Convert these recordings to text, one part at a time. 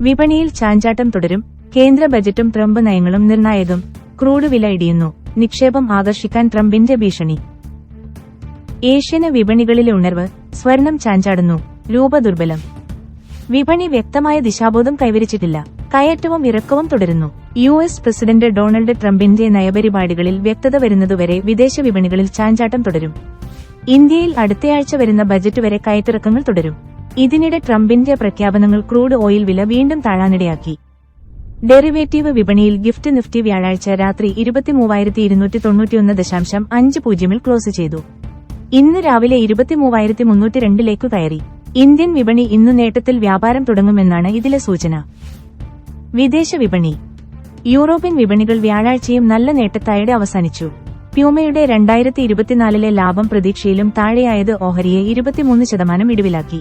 വിപണിയിൽ ചാഞ്ചാട്ടം തുടരും. കേന്ദ്ര ബജറ്റും ട്രംപ് നയങ്ങളും നിർണായകം. ക്രൂഡ് വില ഇടിയുന്നു. നിക്ഷേപം ആകർഷിക്കാൻ ട്രംപിന്റെ ഭീഷണി. ഏഷ്യന് വിപണികളിലെ ഉണർവ് സ്വർണം ചാഞ്ചാടുന്നു. രൂപ ദുർബലം. വിപണി വ്യക്തമായ ദിശാബോധം കൈവരിച്ചിട്ടില്ല. കയറ്റവും ഇറക്കവും തുടരുന്നു. യു എസ് പ്രസിഡന്റ് ഡൊണാൾഡ് ട്രംപിന്റെ നയപരിപാടികളിൽ വ്യക്തത വരുന്നതുവരെ വിദേശ വിപണികളിൽ ചാഞ്ചാട്ടം തുടരും. ഇന്ത്യയിൽ അടുത്തയാഴ്ച വരുന്ന ബജറ്റ് വരെ കയറ്റിറക്കങ്ങൾ തുടരും. ഇതിനിടെ ട്രംപിന്റെ പ്രഖ്യാപനങ്ങൾ ക്രൂഡ് ഓയിൽ വില വീണ്ടും താഴാനിടയാക്കി. ഡെറിവേറ്റീവ് വിപണിയിൽ ഗിഫ്റ്റ് നിഫ്റ്റി വ്യാഴാഴ്ച രാത്രി ഇരുപത്തിമൂവായിരത്തി ഇരുന്നൂറ്റി തൊണ്ണൂറ്റിയൊന്ന് ദശാംശം അഞ്ച് പൂജ്യമിൽ ക്ലോസ് ചെയ്തു. ഇന്ന് രാവിലെ ഇരുപത്തിമൂവായിരത്തി മുന്നൂറ്റി കയറി. ഇന്ത്യൻ വിപണി ഇന്ന് നേട്ടത്തിൽ വ്യാപാരം തുടങ്ങുമെന്നാണ് ഇതിലെ സൂചന. വിദേശ വിപണി. യൂറോപ്യൻ വിപണികൾ വ്യാഴാഴ്ചയും നല്ല നേട്ടത്തായുടെ അവസാനിച്ചു. പ്യൂമയുടെ രണ്ടായിരത്തി ഇരുപത്തിനാലിലെ ലാഭം പ്രതീക്ഷയിലും താഴെയായത് ഓഹരിയെ ഇരുപത്തിമൂന്ന് ശതമാനം ഇടിവിലാക്കി.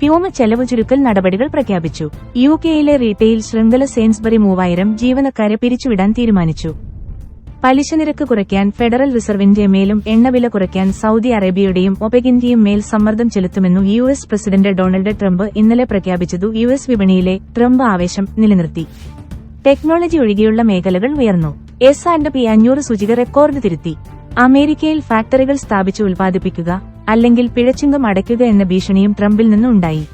പ്യൂമ ചെലവ് ചുരുക്കൽ നടപടികൾ പ്രഖ്യാപിച്ചു. യു കെയിലെ റീറ്റെയിൽ ശൃംഖല സെയിൻസ്ബറി മൂവായിരം ജീവനക്കാരെ പിരിച്ചുവിടാൻ തീരുമാനിച്ചു. പലിശ നിരക്ക് കുറയ്ക്കാൻ ഫെഡറൽ റിസർവിന്റെ മേലും എണ്ണവില കുറയ്ക്കാൻ സൌദി അറേബ്യയുടെയും ഒപെകിന്റെയും മേൽ സമ്മർദ്ദം ചെലുത്തുമെന്നു U S president Donald Trump ഇന്നലെ പ്രഖ്യാപിച്ചതു യു എസ് വിപണിയിലെ ട്രംപ് ആവേശം നിലനിർത്തി. ടെക്നോളജി ഒഴികെയുള്ള മേഖലകൾ ഉയർന്നു. എസ് ആൻഡ് പി അഞ്ഞൂറ് സൂചിക റെക്കോർഡ് തിരുത്തി. അമേരിക്കയിൽ ഫാക്ടറികൾ സ്ഥാപിച്ച് ഉൽപ്പാദിപ്പിക്കുക അല്ലെങ്കിൽ പിഴച്ചുങ്കം അടയ്ക്കുക എന്ന ഭീഷണിയും ട്രംപിൽ നിന്നുണ്ടായി.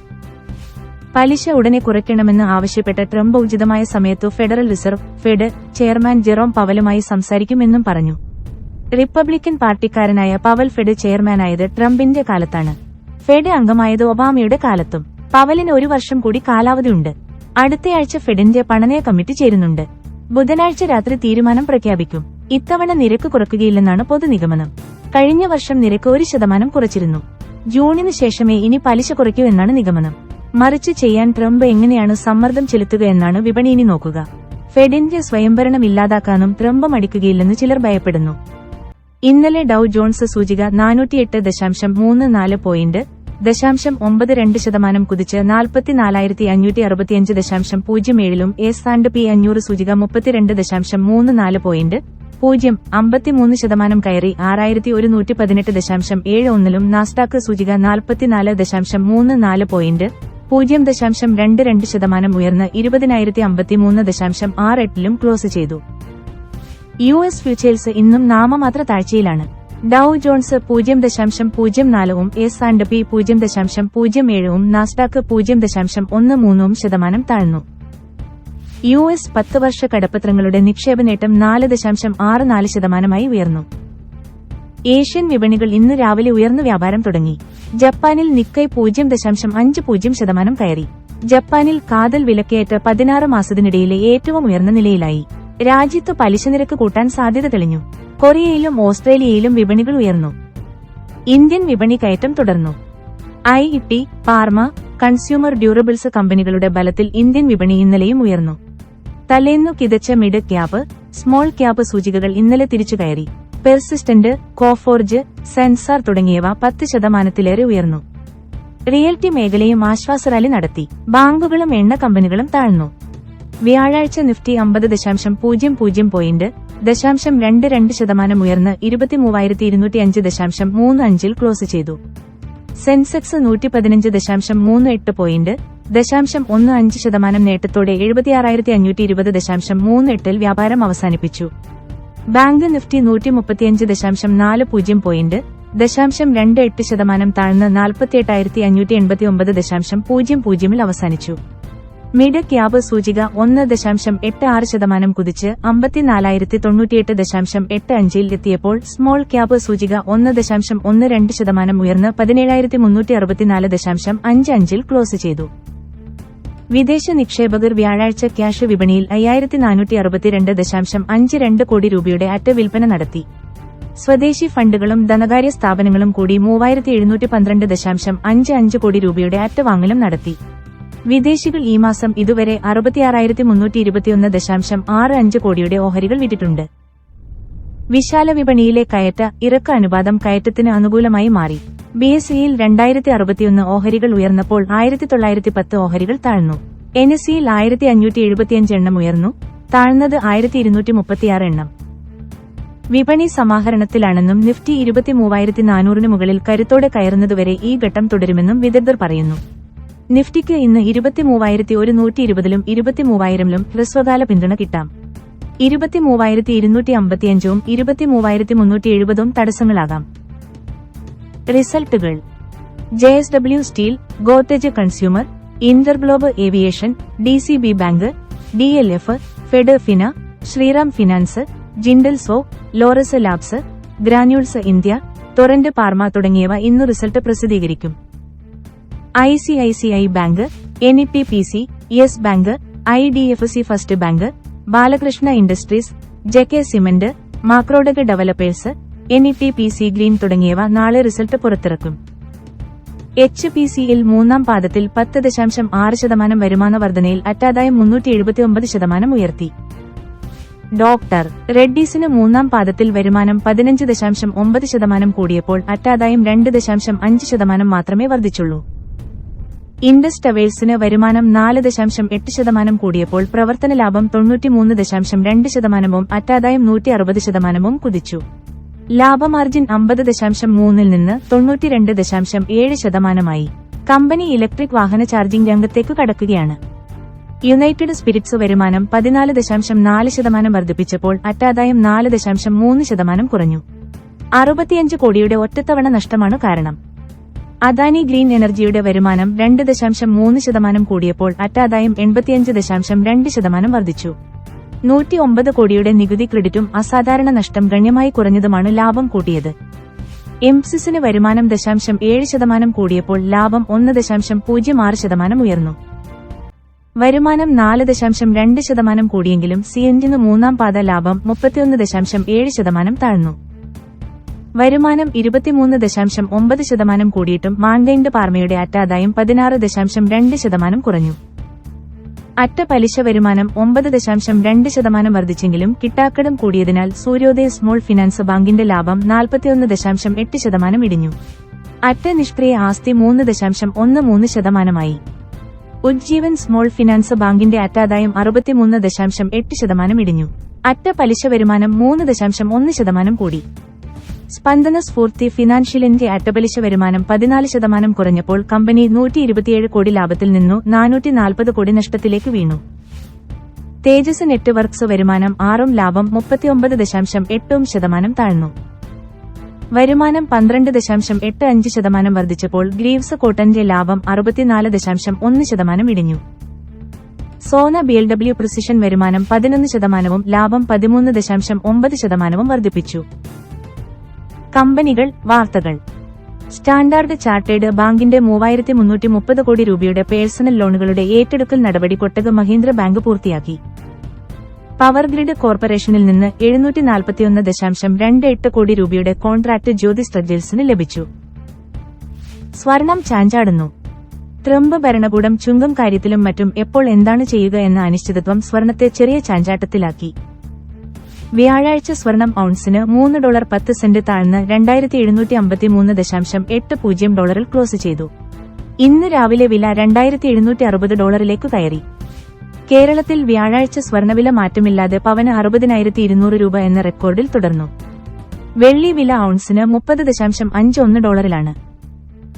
പലിശ ഉടനെ കുറയ്ക്കണമെന്ന് ആവശ്യപ്പെട്ട ട്രംപ് ഉചിതമായ സമയത്തു federal reserve Fed chairman Jerome പവലുമായി സംസാരിക്കുമെന്നും പറഞ്ഞു. റിപ്പബ്ലിക്കൻ പാർട്ടിക്കാരനായ പവൽ ഫെഡ് ചെയർമാനായത് ട്രംപിന്റെ കാലത്താണ്. ഫെഡ് അംഗമായത് ഒബാമയുടെ കാലത്തും. പവലിന് ഒരു വർഷം കൂടി കാലാവധിയുണ്ട് അടുത്തയാഴ്ച ഫെഡിന്റെ പണനയ കമ്മിറ്റി ചേരുന്നുണ്ട്. ബുധനാഴ്ച രാത്രി തീരുമാനം പ്രഖ്യാപിക്കും. ഇത്തവണ നിരക്ക് കുറയ്ക്കുകയില്ലെന്നാണ് പൊതുനിഗമനം. കഴിഞ്ഞ വർഷം നിരക്ക് ഒരു ശതമാനം കുറച്ചിരുന്നു. ജൂണിന് ശേഷമേ ഇനി പലിശ കുറയ്ക്കൂ എന്നാണ് നിഗമനം. മറിച്ച് ചെയ്യാൻ ട്രംപ് എങ്ങനെയാണ് സമ്മർദ്ദം ചെലുത്തുക എന്നാണ് വിപണി ഇനി നോക്കുക. ഫെഡിന്റെ സ്വയംഭരണം ഇല്ലാതാക്കാനും ട്രംപ് മടിക്കുകയില്ലെന്ന് ചിലർ ഭയപ്പെടുന്നു. ഇന്നലെ ഡൌ ജോൺസ് സൂചിക നാനൂറ്റിയെട്ട് ദശാംശം മൂന്ന് നാല് പോയിന്റ് ദശാംശം ഒമ്പത് രണ്ട് ശതമാനം കുതിച്ച് നാൽപ്പത്തിനാലായിരത്തി അഞ്ഞൂറ്റി അറുപത്തിയഞ്ച് ദശാംശം പൂജ്യം ഏഴിലും എസ് ആൻഡ് പി അഞ്ഞൂറ് സൂചിക മുപ്പത്തിരണ്ട് ദശാംശം മൂന്ന് നാല് പോയിന്റ് പൂജ്യം അമ്പത്തിമൂന്ന് ശതമാനം കയറി ആറായിരത്തി ഒരുന്നൂറ്റി പതിനെട്ട് ദശാംശം ഏഴ് ഒന്നിലും നാസ്ഡാക്ക് സൂചിക നാൽപ്പത്തിനാല് ദശാംശം മൂന്ന് നാല് പോയിന്റ് പൂജ്യം ദശാംശം രണ്ട് രണ്ട് ശതമാനം ഉയർന്ന് ഇരുപതിനായിരത്തി അമ്പത്തിമൂന്ന് ദശാംശം ആറ് എട്ടിലും ക്ലോസ് ചെയ്തു. യു എസ് ഫ്യൂച്ചേഴ്സ് ഇന്നും നാമമാത്ര താഴ്ചയിലാണ്. ഡൌ ജോൺസ് പൂജ്യം ദശാംശം പൂജ്യം നാലും എസ് ആൻഡ് പി പൂജ്യം ദശാംശം പൂജ്യം ഏഴും നാസ്ഡാക്ക് പൂജ്യം ദശാംശം ഒന്ന് മൂന്നും ശതമാനം താഴ്ന്നു. യു എസ് പത്ത് വർഷ കടപ്പത്രങ്ങളുടെ നിക്ഷേപ നേട്ടം നാല് ദശാംശം ആറ് നാല് ശതമാനമായി ഉയർന്നു. ഏഷ്യൻ വിപണികൾ ഇന്ന് രാവിലെ ഉയർന്നു വ്യാപാരം തുടങ്ങി. ജപ്പാനിൽ നിക്കൈ പൂജ്യം ദശാംശം അഞ്ച് പൂജ്യം ശതമാനം കയറി. ജപ്പാനിൽ കാതൽ വിലക്കേറ്റ പതിനാറ് മാസത്തിനിടയിലെ ഏറ്റവും ഉയർന്ന നിലയിലായി. രാജ്യത്ത് പലിശ നിരക്ക് കൂട്ടാൻ സാധ്യത തെളിഞ്ഞു. കൊറിയയിലും ഓസ്ട്രേലിയയിലും വിപണികൾ ഉയർന്നു. ഇന്ത്യൻ വിപണി കയറ്റം തുടർന്നു. I E T pharma consumer durables കമ്പനികളുടെ ബലത്തിൽ ഇന്ത്യൻ വിപണി ഇന്നലെയും ഉയർന്നു. തലേന്നു കിതച്ച മിഡ് ക്യാപ് സ്മോൾ ക്യാപ് സൂചികകൾ ഇന്നലെ തിരിച്ചു കയറി. പെർസിസ്റ്റന്റ് കോഫോർജ് സെൻസർ തുടങ്ങിയവ പത്ത് ശതമാനത്തിലേറെ ഉയർന്നു. റിയൽറ്റി മേഖലയും ആശ്വാസറാലി നടത്തി. ബാങ്കുകളും എണ്ണ കമ്പനികളും താഴ്ന്നു. വ്യാഴാഴ്ച നിഫ്റ്റി അമ്പത് ദശാംശം പൂജ്യം പൂജ്യം പോയിന്റ് ദശാംശം രണ്ട് രണ്ട് ശതമാനം ഉയർന്ന് ഇരുപത്തിമൂവായിരത്തി ഇരുന്നൂറ്റി അഞ്ച് ദശാംശം മൂന്ന് അഞ്ചിൽ ക്ലോസ് ചെയ്തു. സെൻസെക്സ് നൂറ്റി പതിനഞ്ച് ദശാംശം മൂന്ന് എട്ട് പോയിന്റ് ദശാംശം ഒന്ന് അഞ്ച് ശതമാനം നേട്ടത്തോടെ എഴുപത്തിയാറായിരത്തി അഞ്ഞൂറ്റി ഇരുപത് ദശാംശം മൂന്ന് എട്ടിൽ വ്യാപാരം അവസാനിപ്പിച്ചു. ബാങ്ക് നിഫ്റ്റി നൂറ്റി മുപ്പത്തിയഞ്ച് ദശാംശം നാല് പൂജ്യം പോയിന്റ് ദശാംശം രണ്ട് എട്ട് ശതമാനം താഴ്ന്ന് നാൽപ്പത്തിയെട്ടായിരത്തി അഞ്ഞൂറ്റി എൺപത്തി ഒമ്പത് ദശാംശം പൂജ്യം പൂജ്യമിൽ അവസാനിച്ചു. മിഡ് ക്യാബ് സൂചിക ഒന്ന് ദശാംശം എട്ട് ആറ് ശതമാനം കുതിച്ച് അമ്പത്തിനാലായിരത്തി തൊണ്ണൂറ്റിയെട്ട് ദശാംശം എട്ട് അഞ്ചിൽ എത്തിയപ്പോൾ സ്മോൾ ക്യാബ് സൂചിക ഒന്ന് ദശാംശം ഒന്ന് രണ്ട് ശതമാനം ഉയർന്ന് പതിനേഴായിരത്തി മുന്നൂറ്റി അറുപത്തിനാല് ദശാംശം അഞ്ച് അഞ്ചിൽ ക്ലോസ് ചെയ്തു. വിദേശ നിക്ഷേപകർ വ്യാഴാഴ്ച ക്യാഷ് വിപണിയിൽ അയ്യായിരത്തി നാനൂറ്റി അറുപത്തിരണ്ട് ദശാംശം അഞ്ച് രണ്ട് കോടി രൂപയുടെ അറ്റ വിൽപ്പന നടത്തി. സ്വദേശി ഫണ്ടുകളും ധനകാര്യ സ്ഥാപനങ്ങളും കൂടി മൂവായിരത്തി എഴുന്നൂറ്റി പന്ത്രണ്ട് ദശാംശം അഞ്ച് അഞ്ച് കോടി രൂപയുടെ അറ്റ വാങ്ങലും നടത്തി. വിദേശികൾ ഈ മാസം ഇതുവരെ അറുപത്തിയാറായിരത്തി മുന്നൂറ്റി ഇരുപത്തിയൊന്ന് ദശാംശം ആറ് അഞ്ച് കോടിയുടെ ഓഹരികൾ വിറ്റിട്ടുണ്ട്. വിശാല വിപണിയിലെ കയറ്റ ഇറക്ക അനുപാതം കയറ്റത്തിന് അനുകൂലമായി മാറി. ബി എസ് സിയിൽ രണ്ടായിരത്തി അറുപത്തിയൊന്ന് ഓഹരികൾ ഉയർന്നപ്പോൾ ആയിരത്തി തൊള്ളായിരത്തി പത്ത് ഓഹരികൾ താഴ്ന്നു. എൻ എസ് സിയിൽ ആയിരത്തി അഞ്ഞൂറ്റി എഴുപത്തിയഞ്ച് എണ്ണം ഉയർന്നു. താഴ്ന്നത് ആയിരത്തി ഇരുന്നൂറ്റി മുപ്പത്തിയാറ് എണ്ണം. വിപണി സമാഹരണത്തിലാണെന്നും നിഫ്റ്റി ഇരുപത്തി മൂവായിരത്തി നാനൂറിന് മുകളിൽ കരുത്തോടെ കയറുന്നതുവരെ ഈ ഘട്ടം തുടരുമെന്നും വിദഗ്ധർ പറയുന്നു. നിഫ്റ്റിക്ക് ഇന്ന് ഇരുപത്തി മൂവായിരത്തി ഒരു നൂറ്റി ഇരുപതിലും ഇരുപത്തി മൂവായിരമിലും ഹ്രസ്വകാല പിന്തുണ കിട്ടാം. ഇരുപത്തിമൂവായിരത്തി ഇരുന്നൂറ്റി അമ്പത്തിയഞ്ചും ഇരുപത്തിമൂവായിരത്തി മുന്നൂറ്റി എഴുപതും തടസ്സങ്ങളാകാം. റിസൾട്ടുകൾ. J S W steel Godrej consumer Interglobe aviation D C B bank D L F Fedfina Shriram finance Jindal saw Laurus labs granules India Torrent pharma തുടങ്ങിയവ ഇന്ന് റിസൾട്ട് പ്രസിദ്ധീകരിക്കും. I C I C I bank N E T P C yes bank I D F C first bank Balakrishna industries J K cement Macrotech developers N E T P C green തുടങ്ങിയവ നാളെ result പുറത്തിറക്കും. H P സിയിൽ മൂന്നാം പാദത്തിൽ പത്ത് ദശാംശം ആറ് ശതമാനം വരുമാന വർധനയിൽ അറ്റാദായം മുന്നൂറ്റി എഴുപത്തിയൊമ്പത് ശതമാനം ഉയർത്തി. ഡോക്ടർ റെഡ്ഡീസിന് മൂന്നാം പാദത്തിൽ വരുമാനം പതിനഞ്ച് ദശാംശം ഒമ്പത് ശതമാനം കൂടിയപ്പോൾ അറ്റാദായം രണ്ട് ദശാംശം അഞ്ച് ശതമാനം മാത്രമേ വർദ്ധിച്ചുള്ളൂ ഇൻഡസ് ടവേഴ്സിന് വരുമാനം നാല് ദശാംശം എട്ട് ശതമാനം കൂടിയപ്പോൾ പ്രവർത്തന ലാഭം തൊണ്ണൂറ്റിമൂന്ന് ദശാംശം രണ്ട് ശതമാനവും അറ്റാദായം നൂറ്റി അറുപത് ശതമാനവും കുതിച്ചു. ലാഭമാർജിൻ അമ്പത് ദശാംശം മൂന്നിൽ നിന്ന് തൊണ്ണൂറ്റിരണ്ട് ദശാംശം ഏഴ് ശതമാനമായി. കമ്പനി ഇലക്ട്രിക് വാഹന ചാർജിംഗ് രംഗത്തേക്ക് കടക്കുകയാണ്. യുണൈറ്റഡ് സ്പിരിറ്റ്സ് വരുമാനം പതിനാല് ദശാംശം നാല് ശതമാനം വർദ്ധിപ്പിച്ചപ്പോൾ അറ്റാദായം നാല് ദശാംശം മൂന്ന് ശതമാനം കുറഞ്ഞു. അറുപത്തിയഞ്ച് കോടിയുടെ ഒറ്റത്തവണ നഷ്ടമാണ് കാരണം. അദാനി ഗ്രീൻ എനർജിയുടെ വരുമാനം രണ്ട് ദശാംശം മൂന്ന് ശതമാനം കൂടിയപ്പോൾ അറ്റാദായം എൺപത്തിയഞ്ച് ദശാംശം രണ്ട് ശതമാനം വർദ്ധിച്ചു. നൂറ്റി ഒമ്പത് കോടിയുടെ നികുതി ക്രെഡിറ്റും അസാധാരണ നഷ്ടം ഗണ്യമായി കുറഞ്ഞതുമാണ് ലാഭം കൂട്ടിയത്. എംസിസിന് വരുമാനം ദശാംശം ഏഴ് ശതമാനം കൂടിയപ്പോൾ ലാഭം ഒന്ന് ദശാംശം പൂജ്യം ആറ് ശതമാനം ഉയർന്നു. വരുമാനം നാല് ദശാംശം രണ്ട് ശതമാനം കൂടിയെങ്കിലും സിഎൻജിന് മൂന്നാം പാത ലാഭം മുപ്പത്തിയൊന്ന് ദശാംശം ഏഴ് ശതമാനം താഴ്ന്നു. വരുമാനം ഇരുപത്തിമൂന്ന് ദശാംശം ഒമ്പത് ശതമാനം കൂടിയിട്ടും മാൻഗൈൻഡ് പാർമയുടെ അറ്റാദായം പതിനാറ് ദശാംശം രണ്ട് ശതമാനം കുറഞ്ഞു. അറ്റ പലിശ വരുമാനം ഒമ്പത് ദശാംശം രണ്ട് ശതമാനം വർദ്ധിച്ചെങ്കിലും കിട്ടാക്കടം കൂടിയതിനാൽ സൂര്യോദയ സ്മോൾ ഫിനാൻസ് ബാങ്കിന്റെ ലാഭം നാൽപ്പത്തിയൊന്ന് ദശാംശം എട്ട് ശതമാനം ഇടിഞ്ഞു. അറ്റ നിഷ്ക്രിയ ആസ്തി മൂന്ന് ദശാംശം ഒന്ന് മൂന്ന് ശതമാനമായി. ഉജ്ജീവൻ സ്മോൾ ഫിനാൻസ് ബാങ്കിന്റെ അറ്റാദായം അറുപത്തിമൂന്ന് ദശാംശം എട്ട് ശതമാനം ഇടിഞ്ഞു. അറ്റ പലിശ വരുമാനം മൂന്ന് ദശാംശം ഒന്ന് ശതമാനം കൂടി. സ്പന്ദന സ്ഫൂർത്തി ഫിനാൻഷ്യലിന്റെ അറ്റപലിശ വരുമാനം പതിനാല് ശതമാനം കുറഞ്ഞപ്പോൾ കമ്പനി നൂറ്റി ഇരുപത്തിയേഴ് കോടി ലാഭത്തിൽ നിന്നു നാനൂറ്റി നാൽപ്പത് കോടി നഷ്ടത്തിലേക്ക് വീണു. തേജസ് നെറ്റ്വർക്ക്സ് വരുമാനം ആറും ലാഭം മുപ്പത്തിയൊമ്പത് ദശാംശം എട്ടും ശതമാനം താഴ്ന്നു. വരുമാനം പന്ത്രണ്ട് ദശാംശം എട്ട് അഞ്ച് ശതമാനം വർദ്ധിച്ചപ്പോൾ ഗ്രീവ്സ് കോട്ടന്റെ ലാഭം അറുപത്തിനാല് ദശാംശം ഒന്ന് ശതമാനം ഇടിഞ്ഞു. Sona B L W precision വരുമാനം പതിനൊന്ന് ശതമാനവും ലാഭം പതിമൂന്ന് ദശാംശം ഒമ്പത് ശതമാനവും വർദ്ധിപ്പിച്ചു. കമ്പനികൾ വാർത്തകൾ. സ്റ്റാൻഡേർഡ് ചാർട്ടേഡ് ബാങ്കിന്റെ മൂവായിരത്തി മുന്നൂറ്റി മുപ്പത് കോടി രൂപയുടെ പേഴ്സണൽ ലോണുകളുടെ ഏറ്റെടുക്കൽ നടപടി കൊട്ടക് മഹീന്ദ്ര ബാങ്ക് പൂർത്തിയാക്കി. പവർ ഗ്രിഡ് കോർപ്പറേഷനിൽ നിന്ന് എഴുന്നൂറ്റി നാൽപ്പത്തിയൊന്ന് ദശാംശം രണ്ട് എട്ട് കോടി രൂപയുടെ കോൺട്രാക്ട് ജ്യോതി സ്ട്രജൽസിന് ലഭിച്ചു. സ്വർണം ചാഞ്ചാടുന്നു. ട്രംപ് ഭരണകൂടം ചുങ്കം കാര്യത്തിലും മറ്റും എപ്പോൾ എന്താണ് ചെയ്യുക എന്ന അനിശ്ചിതത്വം സ്വർണത്തെ ചെറിയ ചാഞ്ചാട്ടത്തിലാക്കി. വ്യാഴാഴ്ച സ്വർണം ഔൺസിന് മൂന്ന് ഡോളർ പത്ത് സെന്റ് താഴ്ന്ന് രണ്ടായിരത്തി എഴുന്നൂറ്റി അമ്പത്തി മൂന്ന് ദശാംശം എട്ട് പൂജ്യം ഡോളറിൽ ക്ലോസ് ചെയ്തു. ഇന്ന് രാവിലെ വില രണ്ടായിരത്തി എഴുന്നൂറ്റി അറുപത് ഡോളറിലേക്ക് കയറി. കേരളത്തിൽ വ്യാഴാഴ്ച സ്വർണവില മാറ്റമില്ലാതെ പവന് അറുപതിനായിരത്തി ഇരുന്നൂറ് രൂപ എന്ന റെക്കോർഡിൽ തുടർന്നു. വെള്ളി വില ഔൺസിന് മുപ്പത് ദശാംശം അഞ്ച് ഒന്ന് ഡോളറിലാണ്.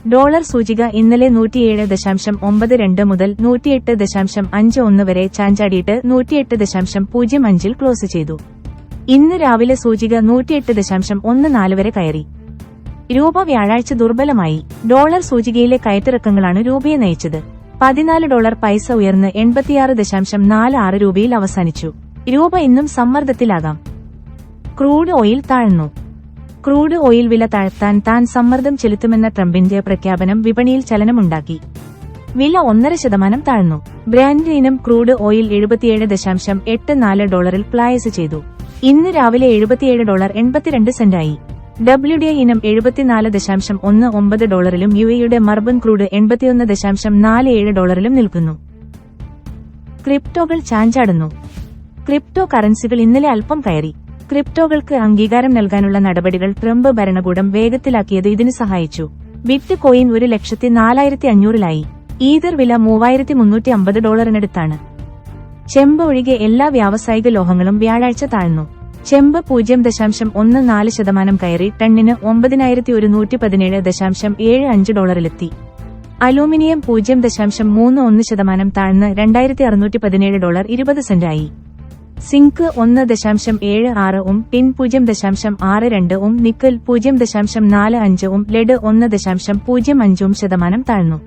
ഡോളർ സൂചിക ഇന്നലെ നൂറ്റിയേഴ് ദശാംശം ഒമ്പത് രണ്ട് മുതൽ നൂറ്റിയെട്ട് ദശാംശം അഞ്ച് ഒന്ന് വരെ ചാഞ്ചാടിയിട്ട് നൂറ്റിയെട്ട് ദശാംശം പൂജ്യം അഞ്ചിൽ ക്ലോസ് ചെയ്തു. ഇന്ന് രാവിലെ സൂചിക നൂറ്റിയെട്ട് ദശാംശം ഒന്ന് നാല് വരെ കയറി. രൂപ വ്യാഴാഴ്ച ദുർബലമായി. ഡോളർ സൂചികയിലെ കയറ്റിറക്കങ്ങളാണ് രൂപയെ നയിച്ചത്. പതിനാല് ഡോളർ പൈസ ഉയർന്ന് എൺപത്തിയാറ് ദശാംശം നാല് ആറ് രൂപയിൽ അവസാനിച്ചു. രൂപ ഇന്നും സമ്മർദ്ദത്തിലാകാം. ക്രൂഡ് ഓയിൽ താഴ്ന്നു. ക്രൂഡ് ഓയിൽ വില താഴ്ത്താൻ താൻ സമ്മർദ്ദം ചെലുത്തുമെന്ന ട്രംപിന്റെ പ്രഖ്യാപനം വിപണിയിൽ ചലനമുണ്ടാക്കി. വില ഒന്നര ശതമാനം താഴ്ന്നു. ബ്രാൻഡ് ഇനം ക്രൂഡ് ഓയിൽ എഴുപത്തിയേഴ് ദശാംശം എട്ട് നാല് ഡോളറിൽ പ്ലായസ് ചെയ്തു. ഇന്ന് രാവിലെ എഴുപത്തിയേഴ് ഡോളർ എൺപത്തിരണ്ട് സെന്റായി. ഡബ്ല്യു ഡി ഇനം എഴുപത്തിനാല് ദശാംശം ഒന്ന് ഒമ്പത് ഡോളറിലും യു എയുടെ മർബൻ ക്രൂഡ് എൺപത്തിയൊന്ന് ദശാംശം നാല് ഏഴ് ഡോളറിലും നിൽക്കുന്നു. ക്രിപ്റ്റോകൾ ചാഞ്ചാടുന്നു. ക്രിപ്റ്റോ കറൻസികൾ ഇന്നലെ അല്പം കയറി. ക്രിപ്റ്റോകൾക്ക് അംഗീകാരം നൽകാനുള്ള നടപടികൾ ട്രംപ് ഭരണകൂടം വേഗത്തിലാക്കിയത് ഇതിന് സഹായിച്ചു. ബിറ്റ് കോയിൻ ഒരു ലക്ഷത്തി നാലായിരത്തി അഞ്ഞൂറിലായി. ഈതർ വില മൂവായിരത്തി മുന്നൂറ്റി അമ്പത് ഡോളറിനടുത്താണ്. ചെമ്പ് ഒഴികെ എല്ലാ വ്യാവസായിക ലോഹങ്ങളും വ്യാഴാഴ്ച താഴ്ന്നു. ചെമ്പ് പൂജ്യം ദശാംശം ഒന്ന് നാല് ശതമാനം കയറി ടണ്ണിന് ഒമ്പതിനായിരത്തി ഒരുന്നൂറ്റി പതിനേഴ് ദശാംശം ഏഴ് അഞ്ച് ഡോളറിലെത്തി. അലൂമിനിയം പൂജ്യം ദശാംശം മൂന്ന് ഒന്ന് ശതമാനം താഴ്ന്ന് രണ്ടായിരത്തി അറുന്നൂറ്റി പതിനേഴ് ഡോളർ ഇരുപത് സെന്റായി. സിങ്ക് ഒന്ന് ദശാംശം ഏഴ് ആറ് ഉം ടിൻ പൂജ്യം ദശാംശം ആറ് രണ്ട് ഉം നിക്കൽ പൂജ്യം ദശാംശം നാല് അഞ്ച് ഉം ലെഡ് ഒന്ന് ദശാംശം പൂജ്യം അഞ്ചും ശതമാനം താഴ്ന്നു.